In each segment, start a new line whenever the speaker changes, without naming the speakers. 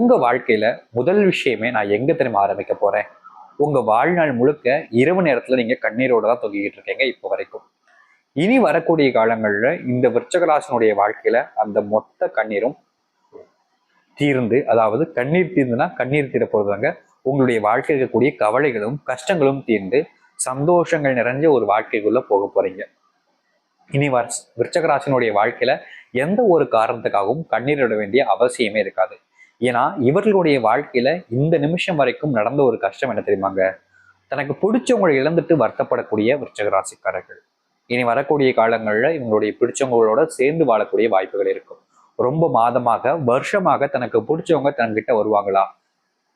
உங்க வாழ்க்கையில முதல் விஷயமே நான் எங்க தெரியுமா ஆரம்பிக்க போறேன்? உங்க வாழ்நாள் முழுக்க இரவு நேரத்துல நீங்க கண்ணீரோடு தான் தொங்கிக்கிட்டு இருக்கீங்க இப்போ வரைக்கும். இனி வரக்கூடிய காலங்களில் இந்த விருச்சகராசனுடைய வாழ்க்கையில அந்த மொத்த கண்ணீரும் தீர்ந்து அதாவது கண்ணீர் தீர்ந்துனா கண்ணீர் தீர போகிறதாங்க உங்களுடைய வாழ்க்கையில் இருக்கக்கூடிய கவலைகளும் கஷ்டங்களும் தீர்ந்து சந்தோஷங்கள் நிறைஞ்ச ஒரு வாழ்க்கைக்குள்ள போக போறீங்க. இனி வர் விருச்சகராசனுடைய வாழ்க்கையில எந்த ஒரு காரணத்துக்காகவும் கண்ணீர் விட வேண்டிய அவசியமே இருக்காது. ஏன்னா இவர்களுடைய வாழ்க்கையில இந்த நிமிஷம் வரைக்கும் நடந்த ஒரு கஷ்டம் என்ன தெரியுமாங்க? தனக்கு பிடிச்சவங்களை இழந்துட்டு வருத்தப்படக்கூடிய விருச்சகராசிக்காரர்கள் இனி வரக்கூடிய காலங்களில் இவங்களுடைய பிடிச்சவங்களோட சேர்ந்து வாழக்கூடிய வாய்ப்புகள் இருக்கும். ரொம்ப மாதமாக வருஷமாக தனக்கு பிடிச்சவங்க தன்கிட்ட வருவாங்களா?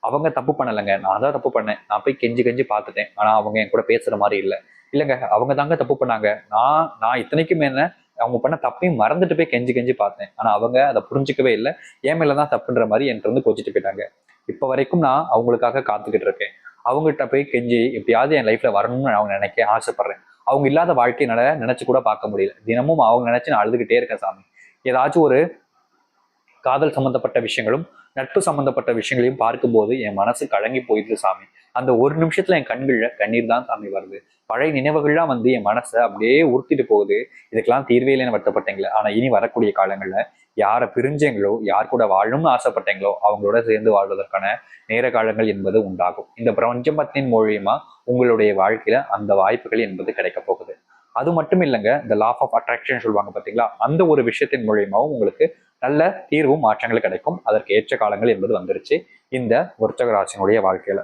அவங்க தப்பு பண்ணலைங்க. நான் தான் தப்பு பண்ணேன். நான் போய் கெஞ்சி கெஞ்சி பார்த்துட்டேன். ஆனால் அவங்க என் கூட பேசுகிற மாதிரி இல்லை. இல்லைங்க அவங்க தாங்க தப்பு பண்ணாங்க. நான் நான் இத்தனைக்கும் என்ன அவங்க பண்ண தப்பையும் மறந்துட்டு போய் கெஞ்சி கெஞ்சி பார்த்தேன். ஆனா அவங்க அதை புரிஞ்சுக்கவே இல்லை. என் மேலதான் தப்புன்ற மாதிரி என்கிட்ட வந்து கோச்சிட்டு போயிட்டாங்க. இப்போ வரைக்கும் நான் அவங்களுக்காக காத்துக்கிட்டு இருக்கேன். அவங்ககிட்ட போய் கெஞ்சி எப்படியாவது என் லைஃப்ல வரணும்னு நான் அவங்க நினைக்க ஆசைப்படுறேன். அவங்க இல்லாத வாழ்க்கையினால நினைச்சு கூட பார்க்க முடியல. தினமும் அவங்க நினைச்சு நான் அழுதுகிட்டே இருக்கேன் சாமி. ஏதாச்சும் ஒரு காதல் சம்பந்தப்பட்ட விஷயங்களும் நட்பு சம்பந்தப்பட்ட விஷயங்களையும் பார்க்கும்போது என் மனசு கலங்கி போயிடுது சாமி. அந்த ஒரு நிமிஷத்துல என் கண்கள்ல கண்ணீர் தான் சாமி வருது. பழைய நினைவுகள்லாம் வந்து என் மனசை அப்படியே உறுத்திட்டு போகுது. இதுக்கெல்லாம் தீர்வே இல்லைன்னு வருத்தப்பட்டீங்களே? ஆனா இனி வரக்கூடிய காலங்கள்ல யாரை பிரிஞ்சீங்களோ யார் கூட வாழணும்னு ஆசைப்பட்டீங்களோ அவங்களோட சேர்ந்து வாழ்வதற்கான நேர காலங்கள் என்பது உண்டாகும். இந்த பிரபஞ்சமத்தின் மூலியமா உங்களுடைய வாழ்க்கையில அந்த வாய்ப்புகள் என்பது கிடைக்க போகுது. அது மட்டும் இல்லைங்க இந்த லாஃப் ஆஃப் அட்ராக்ஷன் சொல்லுவாங்க பார்த்தீங்களா அந்த ஒரு விஷயத்தின் மூலியமாவும் உங்களுக்கு நல்ல தீர்வும் மாற்றங்கள் கிடைக்கும். அதற்கு ஏற்ற காலங்கள் என்பது வந்துருச்சு. இந்த விருச்சக ராசினுடைய வாழ்க்கையில.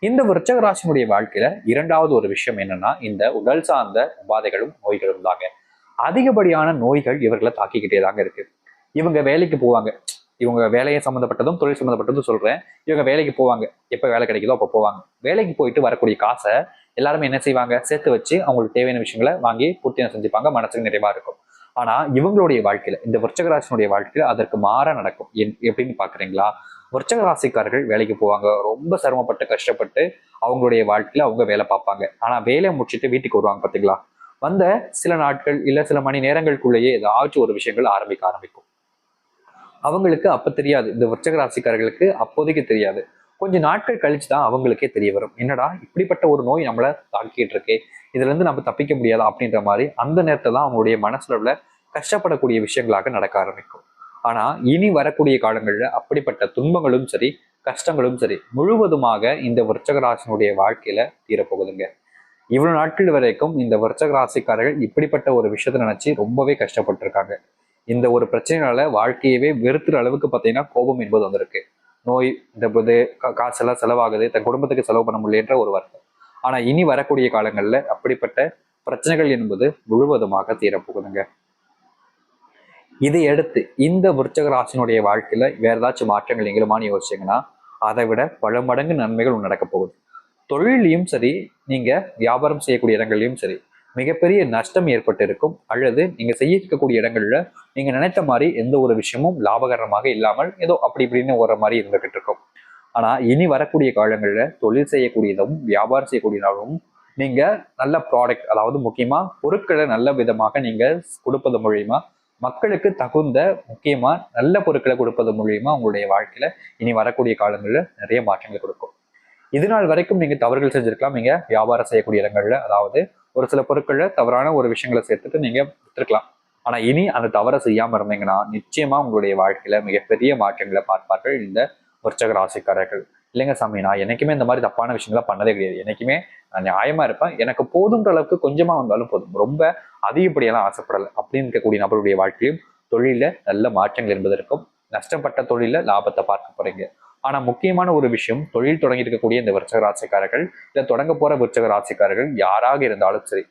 இந்த விருச்சக ராசினுடைய வாழ்க்கையில இரண்டாவது ஒரு விஷயம் என்னன்னா இந்த உடல் சார்ந்த உபாதைகளும் நோய்களும் தாங்க அதிகப்படியான நோய்கள் இவர்களை தாக்கிக்கிட்டே தாங்க இருக்கு. இவங்க வேலைக்கு போவாங்க. இவங்க வேலையை சம்மந்தப்பட்டதும் தொழில் சம்மந்தப்பட்டதும் சொல்றேன். இவங்க வேலைக்கு போவாங்க. எப்போ வேலை கிடைக்குதோ அப்போ போவாங்க. வேலைக்கு போயிட்டு வரக்கூடிய காசை எல்லாருமே என்ன செய்வாங்க? சேர்த்து வச்சு அவங்களுக்கு தேவையான விஷயங்களை வாங்கி பூர்த்தி செஞ்சுப்பாங்க. மனசுக்கு நிறைவா இருக்கும். ஆனா இவங்களுடைய வாழ்க்கையில இந்த விருச்சகராசனுடைய வாழ்க்கையில அதற்கு மாற நடக்கும். என்- எப்படின்னு பாக்குறீங்களா? விருச்சக ராசிக்காரர்கள் வேலைக்கு போவாங்க. ரொம்ப சிரமப்பட்டு கஷ்டப்பட்டு அவங்களுடைய வாழ்க்கையில அவங்க வேலை பார்ப்பாங்க. ஆனா வேலையை முடிச்சுட்டு வீட்டுக்கு வருவாங்க பாத்தீங்களா? வந்த சில நாட்கள் இல்ல சில மணி நேரங்களுக்குள்ளேயே ஏதாச்சும் ஒரு விஷயங்கள் ஆரம்பிக்க ஆரம்பிக்கும். அவங்களுக்கு அப்ப தெரியாது. இந்த விருச்சக ராசிக்காரர்களுக்கு அப்போதைக்கு தெரியாது. கொஞ்ச நாட்கள் கழிச்சு தான் அவங்களுக்கே தெரிய வரும். என்னடா இப்படிப்பட்ட ஒரு நோய் நம்மளை தாக்கிட்டு இருக்கே. இதுல இருந்து நம்ம தப்பிக்க முடியாதா அப்படின்ற மாதிரி அந்த நேரத்தை தான் அவங்களுடைய மனசுல உள்ள கஷ்டப்படக்கூடிய விஷயங்களாக நடக்க ஆரம்பிக்கும். ஆனா இனி வரக்கூடிய காலங்களில் அப்படிப்பட்ட துன்பங்களும் சரி கஷ்டங்களும் சரி முழுவதுமாக இந்த விருச்சக ராசினுடைய வாழ்க்கையில தீரப்போகுதுங்க. இவ்வளவு நாட்கள் வரைக்கும் இந்த விருச்சகராசிக்காரர்கள் இப்படிப்பட்ட ஒரு விஷயத்தை நினைச்சு ரொம்பவே கஷ்டப்பட்டிருக்காங்க. இந்த ஒரு பிரச்சனைனால வாழ்க்கையவே வெறுத்துற அளவுக்கு பார்த்தீங்கன்னா கோபம் என்பது வந்திருக்கு. நோய் இந்த இது கா- காசெல்லாம் செலவாகுது தன் குடும்பத்துக்கு செலவு பண்ண முடியன்ற ஒரு வருத்தம். ஆனா இனி வரக்கூடிய காலங்கள்ல அப்படிப்பட்ட பிரச்சனைகள் என்பது முழுவதுமாக தீரப்போகுதுங்க. இதை அடுத்து இந்த விருச்சக ராசினுடைய வாழ்க்கையில வேற ஏதாச்சும் மாற்றங்கள் நீங்களுமான்னு யோசிச்சீங்கன்னா அதை விட பல மடங்கு நன்மைகள் நடக்க போகுது. தொழிலையும் சரி நீங்க வியாபாரம் செய்யக்கூடிய இடங்கள்லையும் சரி மிகப்பெரிய நஷ்டம் ஏற்பட்டு இருக்கும். அல்லது நீங்க செய்ய இருக்கக்கூடிய இடங்கள்ல நீங்க நினைத்த மாதிரி எந்த ஒரு விஷயமும் லாபகரமாக இல்லாமல் ஏதோ அப்படி இப்படின்னு ஓடுற மாதிரி இருந்துகிட்டு இருக்கும். ஆனா இனி வரக்கூடிய காலங்கள்ல தொழில் செய்யக்கூடியதும் வியாபாரம் செய்யக்கூடியதாகவும் நீங்க நல்ல ப்ராடக்ட் அதாவது முக்கியமா பொருட்களை நல்ல விதமாக நீங்க கொடுப்பது மூலியமா மக்களுக்கு தகுந்த முக்கியமா நல்ல பொருட்களை கொடுப்பது மூலியமா உங்களுடைய வாழ்க்கையில இனி வரக்கூடிய காலங்களில் நிறைய மாற்றங்களை கொடுக்கும். இது நாள் வரைக்கும் நீங்க தவறுகள் செஞ்சிருக்கலாம். நீங்க வியாபாரம் செய்யக்கூடிய இடங்கள்ல அதாவது ஒரு சில பொருட்கள்ல தவறான ஒரு விஷயங்களை சேர்த்துட்டு நீங்க விட்டுருக்கலாம் ஆனா இனி அந்த தவறை செய்யாம இருந்தீங்கன்னா நிச்சயமா உங்களுடைய வாழ்க்கையில மிகப்பெரிய மாற்றங்களை பார்ப்பார்கள் இந்த விருச்சக ராசிக்காரர்கள். இல்லைங்க சாமி நான் என்னைக்குமே இந்த மாதிரி தப்பான விஷயங்களை பண்ணதே கிடையாது. என்னைக்குமே நான் நியாயமா இருப்பேன். எனக்கு போதுன்ற அளவுக்கு கொஞ்சமா வந்தாலும் போதும். ரொம்ப அதிகப்படியெல்லாம் ஆசைப்படலை. அப்படின்னு இருக்கக்கூடிய நபருடைய வாழ்க்கையும் தொழில நல்ல மாற்றங்கள் என்பது இருக்கும் நஷ்டப்பட்ட தொழில லாபத்தை பார்க்க போறீங்க. ஆனா முக்கியமான ஒரு விஷயம் தொழில் தொடங்கி இருக்கக்கூடிய இந்த விருச்சக ராசிக்காரர்கள் இல்ல தொடங்க போற விருச்சக ராசிக்காரர்கள் யாராக இருந்தாலும் சரி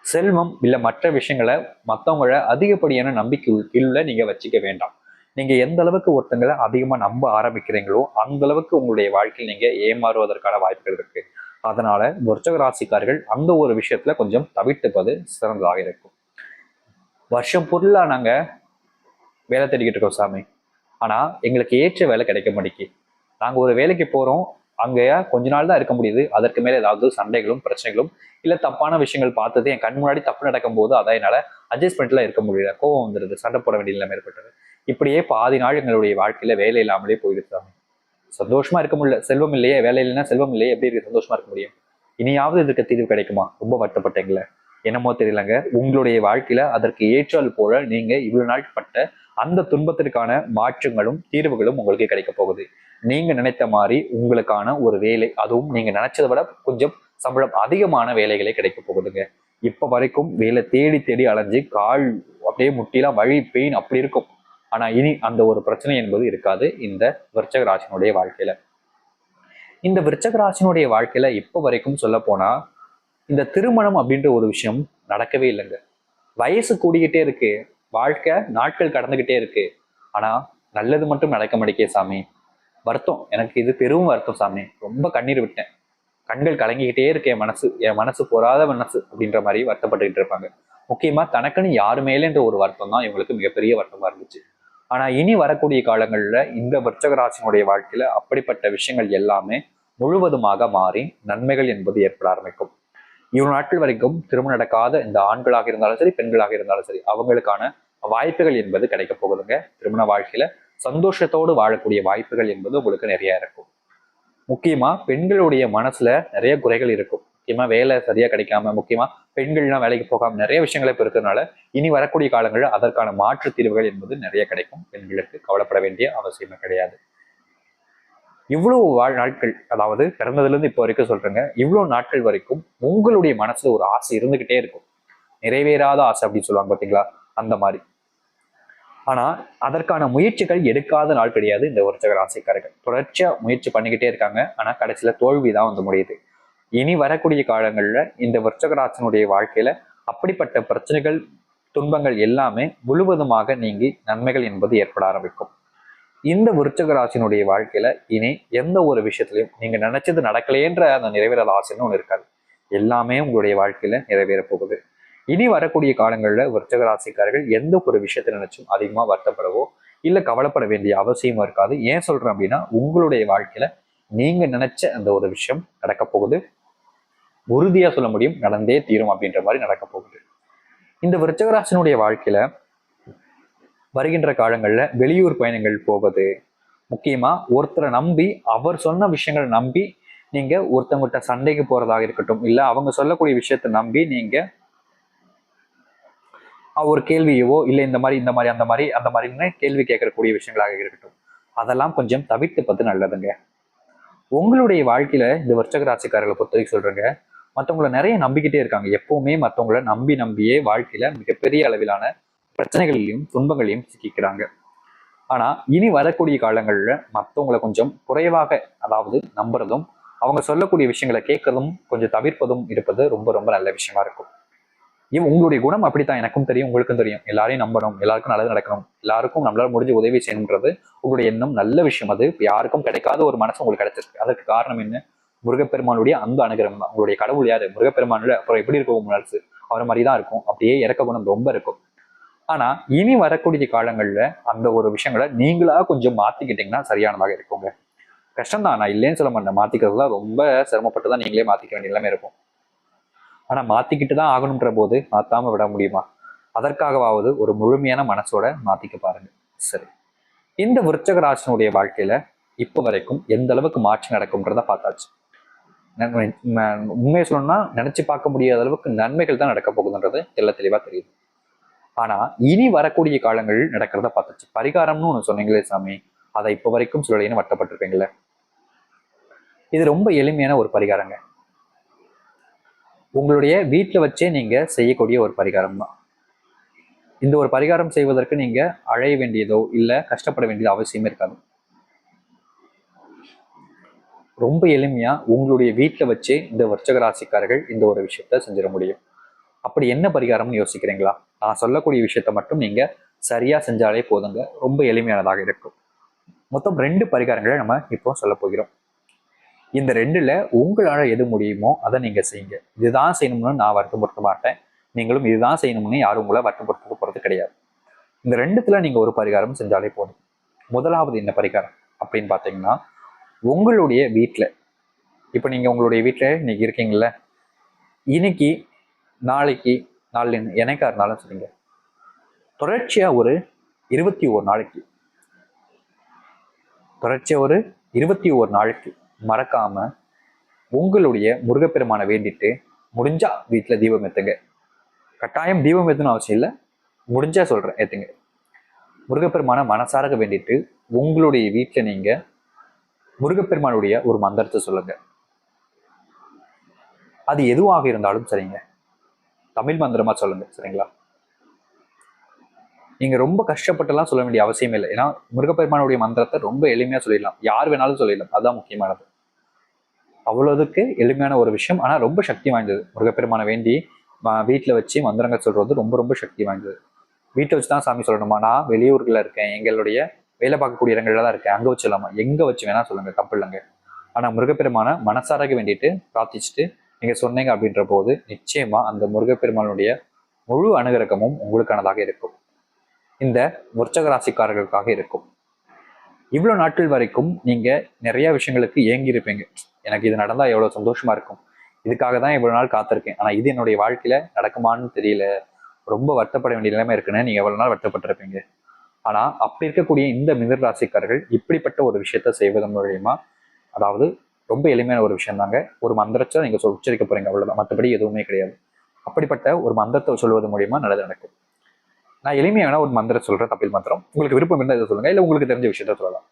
செல்வம் இல்ல மற்ற விஷயங்களை மற்றவங்கள அதிகப்படியான நம்பிக்கை கீழ நீங்க வச்சுக்க வேண்டாம். நீங்க எந்த அளவுக்கு ஒருத்தங்களை அதிகமா நம்ப ஆரம்பிக்கிறீங்களோ அந்த அளவுக்கு உங்களுடைய வாழ்க்கையில் நீங்க ஏமாறுவதற்கான வாய்ப்புகள் இருக்கு. அதனால விருச்சக ராசிக்காரர்கள் அந்த ஒரு விஷயத்துல கொஞ்சம் தவிர்த்துப்பது சிறந்ததாக இருக்கும். வருஷம் பொருளா நாங்க வேலை தேடிக்கிட்டு இருக்கோம் சாமி. ஆனா எங்களுக்கு ஏற்ற வேலை கிடைக்க மாட்டேங்கி நாங்க ஒரு வேலைக்கு போறோம் அங்க கொஞ்ச நாள் தான் இருக்க முடியுது. அதற்கு மேல ஏதாவது சண்டைகளும் பிரச்சனைகளும் இல்ல தப்பான விஷயங்கள் பார்த்தது என் கண் முன்னாடி தப்பு நடக்கும் போது அதை என்னால அட்ஜஸ்ட்மெண்ட்லாம் இருக்க முடியல. கோவம் வந்துடுது சண்டை போட வேண்டிய நிலைமை ஏற்பட்டது. இப்படியே பாதி நாள் எங்களுடைய வாழ்க்கையில வேலை இல்லாமலே போயிருக்காங்க சாமி. சந்தோஷமா இருக்க முடியல. செல்வம் இல்லையே வேலை இல்லைன்னா செல்வம் இல்லையே எப்படி இருக்கு? சந்தோஷமா இருக்க முடியும். இனியாவது இதுக்கு தீர்வு கிடைக்குமா? ரொம்ப வருத்தப்பட்டீங்கள என்னமோ தெரியலங்க. உங்களுடைய வாழ்க்கையில அதற்கு ஏற்றால் போல நீங்க இவ்வளவு நாள் பட்ட அந்த துன்பத்திற்கான மாற்றங்களும் தீர்வுகளும் உங்களுக்கு கிடைக்க போகுது. நீங்க நினைத்த மாதிரி உங்களுக்கான ஒரு வேலை அதுவும் நீங்க நினைச்சதை விட கொஞ்சம் சம்பளம் அதிகமான வேலைகளே கிடைக்க போகுதுங்க. இப்ப வரைக்கும் வேலை தேடி தேடி அலைஞ்சு கால் அப்படியே முட்டிலாம் வழி பெயின் அப்படி இருக்கும். ஆனா இனி அந்த ஒரு பிரச்சனை என்பது இருக்காது இந்த விருச்சக ராசினுடைய வாழ்க்கையில. இந்த விருச்சக ராசினுடைய வாழ்க்கையில இப்ப வரைக்கும் சொல்ல போனா இந்த திருமணம் அப்படின்ற ஒரு விஷயம் நடக்கவே இல்லைங்க. வயசு கூடிக்கிட்டே இருக்கு. வாழ்க்கை நாட்கள் கடந்துகிட்டே இருக்கு. ஆனா நல்லது மட்டும் நடக்க மாட்டேக்கே சாமி. வருத்தம். எனக்கு இது பெரும் வருத்தம் சாமி. ரொம்ப கண்ணீர் விட்டேன். கண்கள் கலங்கிக்கிட்டே இருக்கு. என் மனசு என் மனசு போராத மனசு அப்படின்ற மாதிரி வருத்தப்பட்டுக்கிட்டு இருப்பாங்க. முக்கியமா தனக்குன்னு யாரு மேலேன்ற ஒரு வருத்தம் தான் இவங்களுக்கு மிகப்பெரிய வருத்தமா இருந்துச்சு. ஆனா இனி வரக்கூடிய காலங்கள்ல இந்த விருச்சகராசினுடைய வாழ்க்கையில அப்படிப்பட்ட விஷயங்கள் எல்லாமே முழுவதுமாக மாறி நன்மைகள் என்பது ஏற்பட ஆரம்பிக்கும். இவ்வளவு நாட்கள் வரைக்கும் திருமணம் நடக்காத இந்த ஆண்களாக இருந்தாலும் சரி பெண்களாக இருந்தாலும் சரி அவங்களுக்கான வாய்ப்புகள் என்பது கிடைக்க போகுதுங்க. திருமண வாழ்க்கையில சந்தோஷத்தோடு வாழக்கூடிய வாய்ப்புகள் என்பது உங்களுக்கு நிறைய இருக்கும். முக்கியமா பெண்களுடைய மனசுல நிறைய குறைகள் இருக்கும். முக்கியமா வேலை சரியா கிடைக்காம முக்கியமா பெண்கள்லாம் வேலைக்கு போகாம நிறைய விஷயங்கள் இப்ப இருக்கிறதுனால இனி வரக்கூடிய காலங்களில் அதற்கான மாற்று தீர்வுகள் என்பது நிறைய கிடைக்கும். பெண்களுக்கு கவலைப்பட வேண்டிய அவசியமே கிடையாது. இவ்வளவு வாழ் நாட்கள் அதாவது பிறந்ததுல இருந்து இப்போ வரைக்கும் சொல்றேங்க இவ்வளவு நாட்கள் வரைக்கும் உங்களுடைய மனசுல ஒரு ஆசை இருந்துகிட்டே இருக்கும். நிறைவேறாத ஆசை அப்படின்னு சொல்லுவாங்க பாத்தீங்களா அந்த மாதிரி. ஆனா அதற்கான முயற்சிகள் எடுக்காத நாள் கிடையாது இந்த விருச்சக ஆசைக்காரர்கள். தொடர்ச்சியா முயற்சி பண்ணிக்கிட்டே இருக்காங்க. ஆனா கடைசியில தோல்வி தான் வந்து முடியுது. இனி வரக்கூடிய காலங்கள்ல இந்த விருச்சகராசனுடைய வாழ்க்கையில அப்படிப்பட்ட பிரச்சனைகள் துன்பங்கள் எல்லாமே முழுவதுமாக நீங்கி நன்மைகள் என்பது ஏற்பட ஆரம்பிக்கும். இந்த விருச்சகராசினுடைய வாழ்க்கையில இனி எந்த ஒரு விஷயத்திலையும் நீங்க நினைச்சது நடக்கலையன்ற அந்த நிறைவேறாத ஆசைன்னு ஒன்று இருக்காது. எல்லாமே உங்களுடைய வாழ்க்கையில நிறைவேற போகுது. இனி வரக்கூடிய காலங்களில் விருச்சகராசிக்காரர்கள் எந்த ஒரு விஷயத்தை நினைச்சும் அதிகமாக வருத்தப்படவோ இல்லை கவலைப்பட வேண்டிய அவசியமும் இருக்காது. ஏன் சொல்றேன் அப்படின்னா உங்களுடைய வாழ்க்கையில நீங்க நினைச்ச அந்த ஒரு விஷயம் நடக்க போகுது. உறுதியா சொல்ல முடியும் நடந்தே தீரும் அப்படின்ற மாதிரி நடக்க போகுது. இந்த விருச்சகராசனுடைய வாழ்க்கையில வருகின்ற காலங்கள்ல வெளியூர் பயணங்கள் போவது முக்கியமா ஒருத்தரை நம்பி அவர் சொன்ன விஷயங்களை நம்பி நீங்க ஒருத்தவங்ககிட்ட சண்டைக்கு போறதாக இருக்கட்டும் இல்ல அவங்க சொல்லக்கூடிய விஷயத்தை நம்பி நீங்க ஒரு கேள்வியவோ இல்லை இந்த மாதிரி இந்த மாதிரி அந்த மாதிரி அந்த மாதிரின்னு கேள்வி கேட்கக்கூடிய விஷயங்களாக இருக்கட்டும். அதெல்லாம் கொஞ்சம் தவிர்த்து பார்த்து நல்லதுங்க. உங்களுடைய வாழ்க்கையில இந்த வர்ச்சக ராசிக்காரர்களை பொறுத்த வரைக்கும் சொல்றேங்க மற்றவங்கள நிறைய நம்பிக்கிட்டே இருக்காங்க. எப்பவுமே மற்றவங்கள நம்பி நம்பியே வாழ்க்கையில மிகப்பெரிய அளவிலான பிரச்சனைகளையும் துன்பங்களையும் சிக்கிக்கிறாங்க. ஆனா இனி வரக்கூடிய காலங்களில் மற்றவங்களை கொஞ்சம் குறைவாக அதாவது நம்புறதும் அவங்க சொல்லக்கூடிய விஷயங்களை கேட்கறதும் கொஞ்சம் தவிர்ப்பதும் இருப்பது ரொம்ப ரொம்ப நல்ல விஷயமா இருக்கும். இவன் உங்களுடைய குணம் அப்படித்தான். எனக்கும் தெரியும் உங்களுக்கும் தெரியும். எல்லாரையும் நம்பணும் எல்லாருக்கும் நல்லது நடக்கணும். எல்லாருக்கும் நம்மளால முடிஞ்ச உதவி செய்யணுன்றது உங்களுடைய எண்ணம். நல்ல விஷயம் அது. யாருக்கும் கிடைக்காத ஒரு மனசு உங்களுக்கு கிடைச்சிருக்கு. அதற்கு காரணம் என்ன? முருகப்பெருமானுடைய அந்த அனுகிரகம். தான் உங்களுடைய கடவுள் யாரு? முருகப்பெருமானுல அப்புறம் எப்படி இருக்கும் மனசு அவர் மாதிரி தான் இருக்கும். அப்படியே இறக்க குணம் ரொம்ப இருக்கும். ஆனா இனி வரக்கூடிய காலங்கள்ல அந்த ஒரு விஷயங்களை நீங்களா கொஞ்சம் மாத்திக்கிட்டீங்கன்னா சரியானதாக இருக்குங்க. கஷ்டம் தான் நான் இல்லைன்னு சொல்ல மாட்டேன். மாத்திக்கிறதுலாம் ரொம்ப சிரமப்பட்டு தான் நீங்களே மாத்திக்க வேண்டிய எல்லாமே இருக்கும். ஆனால் மாத்திக்கிட்டு தான் ஆகணுன்ற போது மாற்றாமல் விட முடியுமா? அதற்காகவாவது ஒரு முழுமையான மனசோட மாத்திக்க பாருங்க. சரி. இந்த விருச்சக ராசினுடைய வாழ்க்கையில இப்போ வரைக்கும் எந்த அளவுக்கு மாற்றம் நடக்கும்ன்றத பார்த்தாச்சு. உண்மையை சொல்லணும்னா நினைச்சு பார்க்க முடியாத அளவுக்கு நன்மைகள் தான் நடக்க போகுதுன்றது தெல்ல தெளிவா தெரியுது. ஆனா இனி வரக்கூடிய காலங்களில் நடக்கிறத பார்த்தாச்சு. பரிகாரம்னு ஒன்று சொன்னீங்களே சாமி. அதை இப்போ வரைக்கும் சொல்லலைன்னு வட்டப்பட்டிருப்பீங்களே இது ரொம்ப எளிமையான ஒரு பரிகாரங்க. உங்களுடைய வீட்டில் வச்சே நீங்கள் செய்யக்கூடிய ஒரு பரிகாரம் தான் இந்த ஒரு பரிகாரம் செய்வதற்கு நீங்கள் அழைய வேண்டியதோ இல்லை கஷ்டப்பட வேண்டியதோ அவசியமே இருக்காது. ரொம்ப எளிமையாக உங்களுடைய வீட்டில் வச்சே இந்த வர்ச்சக ராசிக்காரர்கள் இந்த ஒரு விஷயத்த செஞ்சிட முடியும். அப்படி என்ன பரிகாரம்னு யோசிக்கிறீங்களா? நான் சொல்லக்கூடிய விஷயத்த மட்டும் நீங்கள் சரியாக செஞ்சாலே போதுங்க. ரொம்ப எளிமையானதாக இருக்கும். மொத்தம் ரெண்டு பரிகாரங்களை நம்ம இப்போ சொல்ல போகிறோம். இந்த ரெண்டுல உங்களால் எது முடியுமோ அதை நீங்க செய்யுங்க. இதுதான் செய்யணும்னு நான் வருத்தப்படுத்த மாட்டேன். நீங்களும் இதுதான் செய்யணும்னு யாரும் உங்களை வருத்தப்படுத்த போறது கிடையாது. இந்த ரெண்டுத்துல நீங்க ஒரு பரிகாரம் செஞ்சாலே போதும். முதலாவது என்ன பரிகாரம் அப்படின்னு பார்த்தீங்கன்னா உங்களுடைய வீட்டில் இப்போ நீங்கள் உங்களுடைய வீட்டில் இன்னைக்கு இருக்கீங்கல்ல இன்னைக்கு நாளைக்கு நாள் எனக்கா இருந்தாலும் சரிங்க தொடர்ச்சியாக ஒரு இருபத்தி ஒரு நாளைக்கு. தொடர்ச்சியாக ஒரு இருபத்தி ஒரு நாளைக்கு. மறக்காம உங்களுடைய முருகப்பெருமானை வேண்டிட்டு முடிஞ்சா வீட்டில் தீபம் ஏத்துங்க. கட்டாயம் தீபம் ஏற்றணும் அவசியம் இல்லை. முடிஞ்சா சொல்றேன் ஏற்றுங்க முருகப்பெருமானை மனசாரக வேண்டிட்டு உங்களுடைய வீட்டில் நீங்க முருகப்பெருமானுடைய ஒரு மந்திரத்தை சொல்லுங்க. அது எதுவாக இருந்தாலும் சரிங்க. தமிழ் மந்திரமா சொல்லுங்க சரிங்களா? நீங்கள் ரொம்ப கஷ்டப்பட்டுலாம் சொல்ல வேண்டிய அவசியம் இல்லை. ஏன்னா முருகப்பெருமானுடைய மந்திரத்தை ரொம்ப எளிமையாக சொல்லிடலாம். யார் வேணாலும் சொல்லிடலாம். அதுதான் முக்கியமானது. அவ்வளோதுக்கு எளிமையான ஒரு விஷயம். ஆனால் ரொம்ப சக்தி வாய்ந்தது. முருகப்பெருமானை வேண்டி வீட்டில் வச்சு மந்திரங்கள் சொல்கிறது ரொம்ப ரொம்ப சக்தி வாய்ந்தது. வீட்டை வச்சு தான் சாமி சொல்லணுமா? நான் வெளியூர்களில் இருக்கேன். எங்களுடைய வேலை பார்க்கக்கூடிய இடங்கள்ல தான் இருக்கேன். அங்கே வச்சு இல்லாமல் எங்கே வச்சு வேணால் சொல்லுங்கள் தப்பு இல்லைங்க ஆனால் முருகப்பெருமானை மனசாரக வேண்டிட்டு பிரார்த்திச்சுட்டு நீங்கள் சொன்னீங்க அப்படின்ற போது நிச்சயமாக அந்த முருகப்பெருமானுடைய முழு அனுகிரகமும் உங்களுக்கானதாக இருக்கும். இந்த விருச்சக ராசிக்காரர்களுக்காக இருக்கும். இவ்வளோ நாட்கள் வரைக்கும் நீங்கள் நிறைய விஷயங்களுக்கு ஏங்கி இருப்பீங்க எனக்கு இது நடந்தால் எவ்வளோ சந்தோஷமாக இருக்கும்? இதுக்காக தான் இவ்வளோ நாள் காத்திருக்கேன். ஆனால் இது என்னுடைய வாழ்க்கையில் நடக்குமான்னு தெரியல. ரொம்ப வருத்தப்பட வேண்டிய நிலைமை இருக்குன்னு நீங்கள் எவ்வளோ நாள் வருத்தப்பட்டிருப்பீங்க. ஆனால் அப்படி இருக்கக்கூடிய இந்த மிதர் ராசிக்காரர்கள் இப்படிப்பட்ட ஒரு விஷயத்த செய்வதன் மூலியமா அதாவது ரொம்ப எளிமையான ஒரு விஷயம் தாங்க. ஒரு மந்திரத்தை நீங்கள் சொல் உச்சரிக்க போறீங்க அவ்வளோதான் மற்றபடி எதுவுமே கிடையாது. அப்படிப்பட்ட ஒரு மந்திரத்தை சொல்வது மூலியமா நல்லது நடக்கும். நான் எளிமையான ஒரு மந்திரம் சொல்கிறேன் தப்பில் மந்திரம். உங்களுக்கு விருப்பம் இருந்தால் இதை சொல்லுங்கள் இல்லை உங்களுக்கு தெரிஞ்ச விஷயத்த சொல்லலாம்.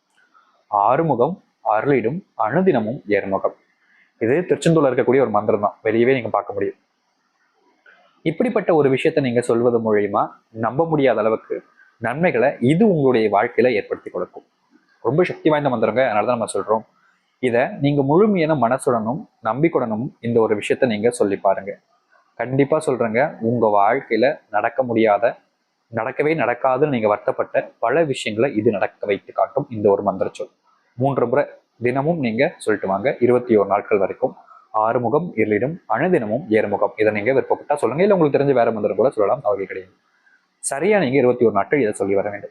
ஆறுமுகம் அருளிடும் அனுதினமும் ஏர்முகம் இது திருச்செந்தூர்ல இருக்கக்கூடிய ஒரு மந்திரம் தான். வெளியவே நீங்க பார்க்க முடியும். இப்படிப்பட்ட ஒரு விஷயத்த நீங்க சொல்வது மூலியமா நம்ப முடியாத அளவுக்கு நன்மைகளை இது உங்களுடைய வாழ்க்கையில ஏற்படுத்தி கொடுக்கும். ரொம்ப சக்தி வாய்ந்த மந்திரங்க. அதனால தான் நம்ம சொல்றோம். இதை நீங்க முழுமையான மனசுடனும் நம்பிக்கையுடனும் இந்த ஒரு விஷயத்த நீங்க சொல்லி பாருங்க. கண்டிப்பா சொல்றேங்க. உங்க வாழ்க்கையில நடக்க முடியாத நடக்கவே நடக்காதுன்னு நீங்க வருத்தப்பட்ட பல விஷயங்களை இது நடக்க வைத்து காட்டும் இந்த ஒரு மந்திர சொல். மூன்று முறை தினமும் நீங்க சொல்லிட்டு வாங்க. இருபத்தி ஒரு நாட்கள் வரைக்கும் ஆறுமுகம் இருளிடும் அணுதினமும் ஏறுமுகம். இதை நீங்க விருப்பப்பட்டா சொல்லுங்க. இல்லை உங்களுக்கு தெரிஞ்ச வேற மந்திரம் கூட சொல்லலாம். அவர்கள் கிடையாது சரியா நீங்க இருபத்தி ஒரு நாட்கள் இதை சொல்லி வர வேண்டும்.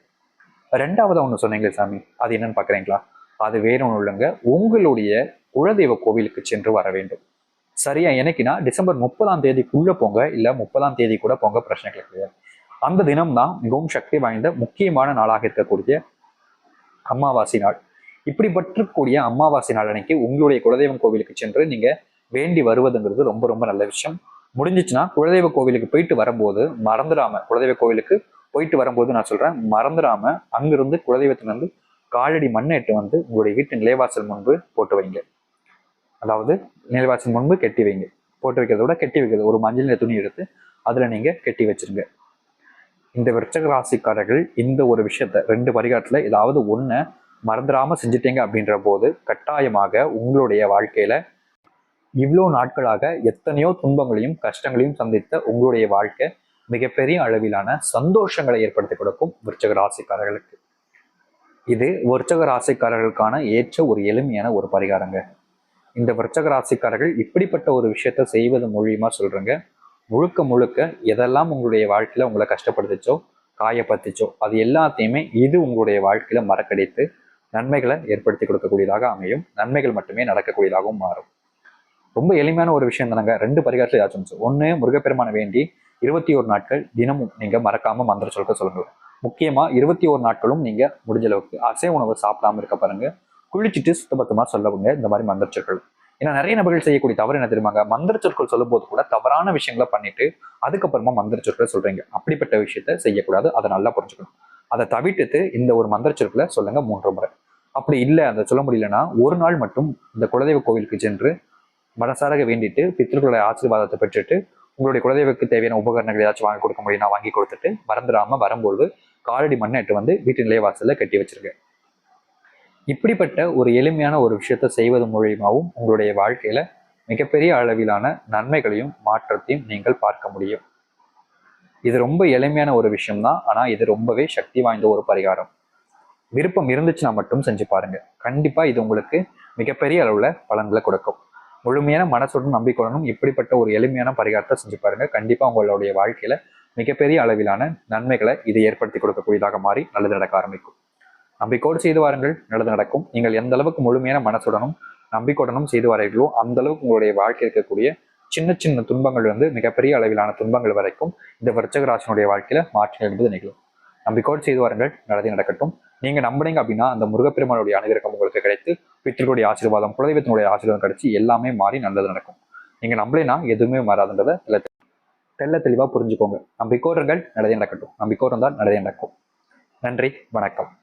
ரெண்டாவது ஒன்று சொன்னீங்களே சாமி. அது என்னன்னு பாக்குறீங்களா? அது வேற ஒன்று இல்லைங்க. உங்களுடைய குலதெய்வ கோவிலுக்கு சென்று வர வேண்டும். சரியா? எனக்குன்னா டிசம்பர் முப்பதாம் தேதிக்குள்ள போங்க. இல்ல முப்பதாம் தேதி கூட போங்க. பிரச்சனைகள் கிடையாது அந்த தினம்தான் மிகவும் சக்தி வாய்ந்த முக்கியமான நாளாக இருக்கக்கூடிய அமாவாசை நாள். இப்படி பற்றக்கூடிய அமாவாசை நாள் அன்னைக்கு உங்களுடைய குலதெய்வம் கோவிலுக்கு சென்று நீங்க வேண்டி வருவதுங்கிறது ரொம்ப ரொம்ப நல்ல விஷயம். முடிஞ்சிச்சுன்னா குலதெய்வ கோவிலுக்கு போயிட்டு வரும்போது மறந்துடாம குலதெய்வ கோவிலுக்கு போயிட்டு வரும்போது நான் சொல்றேன் மறந்துடாம அங்கிருந்து குலதெய்வத்திலிருந்து காலடி மண்ணை எட்டு வந்து உங்களுடைய வீட்டு நிலைவாசல் முன்பு போட்டு வைங்க. அதாவது நிலைவாசல் முன்பு கெட்டி வைங்க. போட்டு வைக்கிறத விட கெட்டி வைக்கிறது. ஒரு மஞ்சள் நிற துணி எடுத்து அதுல நீங்க கெட்டி வச்சிருங்க. இந்த விருச்சக ராசிக்காரர்கள் இந்த ஒரு விஷயத்த ரெண்டு பரிகாரத்துல ஏதாவது ஒன்று மறந்துடாமல் செஞ்சிட்டீங்க அப்படின்ற போது கட்டாயமாக உங்களுடைய வாழ்க்கையில் இவ்வளோ நாட்களாக எத்தனையோ துன்பங்களையும் கஷ்டங்களையும் சந்தித்த உங்களுடைய வாழ்க்கை மிகப்பெரிய அளவிலான சந்தோஷங்களை ஏற்படுத்தி கொடுக்கும் விருச்சக ராசிக்காரர்களுக்கு. இது விருச்சக ராசிக்காரர்களுக்கான ஏற்ற ஒரு எளிமையான ஒரு பரிகாரங்க. இந்த விருச்சக ராசிக்காரர்கள் இப்படிப்பட்ட ஒரு விஷயத்த செய்வது மூலியமா சொல்றேங்க. முழுக்க முழுக்க எதெல்லாம் உங்களுடைய வாழ்க்கையில உங்களை கஷ்டப்படுத்துச்சோ காயப்படுத்துச்சோ அது எல்லாத்தையுமே இது உங்களுடைய வாழ்க்கையில மறக்கடித்து நன்மைகளை ஏற்படுத்தி கொடுக்கக்கூடியதாக அமையும். நன்மைகள் மட்டுமே நடக்கக்கூடியதாகவும் மாறும். ரொம்ப எளிமையான ஒரு விஷயம் தானங்க? ரெண்டு பரிகாரத்தில் ஏதாச்சும் ஒன்று முருகப்பெருமானை வேண்டி இருபத்தி ஒரு நாட்கள் தினமும் நீங்க மறக்காம மந்திர சொல்க சொல்லுங்க. முக்கியமா இருபத்தி ஒரு நாட்களும் நீங்க முடிஞ்ச அளவுக்கு அசைவ உணவு சாப்பிடாம இருக்க பாருங்க. குளிச்சுட்டு சுத்தபத்தமாக சொல்லவுங்க இந்த மாதிரி மந்திர சொற்கள். ஏன்னா நிறைய நபர்கள் செய்யக்கூடிய தவறு என்ன தெரியுமாங்க? மந்திர சொற்கள் சொல்லும்போது கூட தவறான விஷயங்களை பண்ணிட்டு அதுக்கப்புறமா மந்திர சொற்கள் சொல்றீங்க. அப்படிப்பட்ட விஷயத்த செய்யக்கூடாது. அதை நல்லா புரிஞ்சுக்கணும். அதை தவிர்த்துட்டு இந்த ஒரு மந்திர சொற்களை சொல்லுங்க மூன்று முறை. அப்படி இல்லை அதை சொல்ல முடியலன்னா ஒரு நாள் மட்டும் இந்த குலதெய்வ கோவிலுக்கு சென்று மனசாரக வேண்டிட்டு பித்தர்களுடைய ஆசீர்வாதத்தை பெற்றுட்டு உங்களுடைய குலதெய்வக்கு தேவையான உபகரணங்கள் ஏதாச்சும் வாங்கி கொடுக்க முடியும்னா வாங்கி கொடுத்துட்டு மறந்துடாம வரும்போது காலடி மண்ணை எட்டு வந்து வீட்டு நிலைவாசல்ல கட்டி வச்சிருக்கேன் இப்படிப்பட்ட ஒரு எளிமையான ஒரு விஷயத்த செய்வது மூலியமாகவும் உங்களுடைய வாழ்க்கையில மிகப்பெரிய அளவிலான நன்மைகளையும் மாற்றத்தையும் நீங்கள் பார்க்க முடியும். இது ரொம்ப எளிமையான ஒரு விஷயம்தான். ஆனா இது ரொம்பவே சக்தி வாய்ந்த ஒரு பரிகாரம். விருப்பம் இருந்துச்சுன்னா மட்டும் செஞ்சு பாருங்க. கண்டிப்பா இது உங்களுக்கு மிகப்பெரிய அளவுல பலன்களை கொடுக்கும். முழுமையான மனசுடன் நம்பிக்கொள்ளணும். இப்படிப்பட்ட ஒரு எளிமையான பரிகாரத்தை செஞ்சு பாருங்க. கண்டிப்பா உங்களுடைய வாழ்க்கையில மிகப்பெரிய அளவிலான நன்மைகளை இது ஏற்படுத்தி கொடுக்கக்கூடியதாக மாறி நல்லது நடக்க ஆரம்பிக்கும். நம்பிக்கோடு செய்து வாருங்கள். நல்லது நடக்கும். நீங்கள் எந்த அளவுக்கு முழுமையான மனசுடனும் நம்பிக்கையுடனும் செய்து வரீர்களோ அந்த அளவுக்கு உங்களுடைய வாழ்க்கை இருக்கக்கூடிய சின்ன சின்ன துன்பங்கள் வந்து மிகப்பெரிய அளவிலான துன்பங்கள் வரைக்கும் இந்த விருச்சகராசனுடைய வாழ்க்கையில மாற்றம் என்பது நிகழும். நம்பிக்கோடு செய்து வாருங்கள். நல்லதே நடக்கட்டும். நீங்க நம்புனீங்க அப்படின்னா அந்த முருகப்பெருமானுடைய அனுகிரகம் உங்களுக்கு கிடைத்து பித்தர்களுடைய ஆசீர்வாதம் குலதெய்வத்தினுடைய ஆசீர்வாதம் கிடைச்சி எல்லாமே மாறி நல்லது நடக்கும். நீங்க நம்பலைன்னா எதுவுமே மாறாதுன்றதை தெல்ல தெளிவாக தெளிவா புரிஞ்சுக்கோங்க. நம்பிக்கோடுங்கள் நடந்தே நடக்கட்டும். நம்பிக்கோடு இருந்தால் நடந்தே நடக்கும். நன்றி வணக்கம்.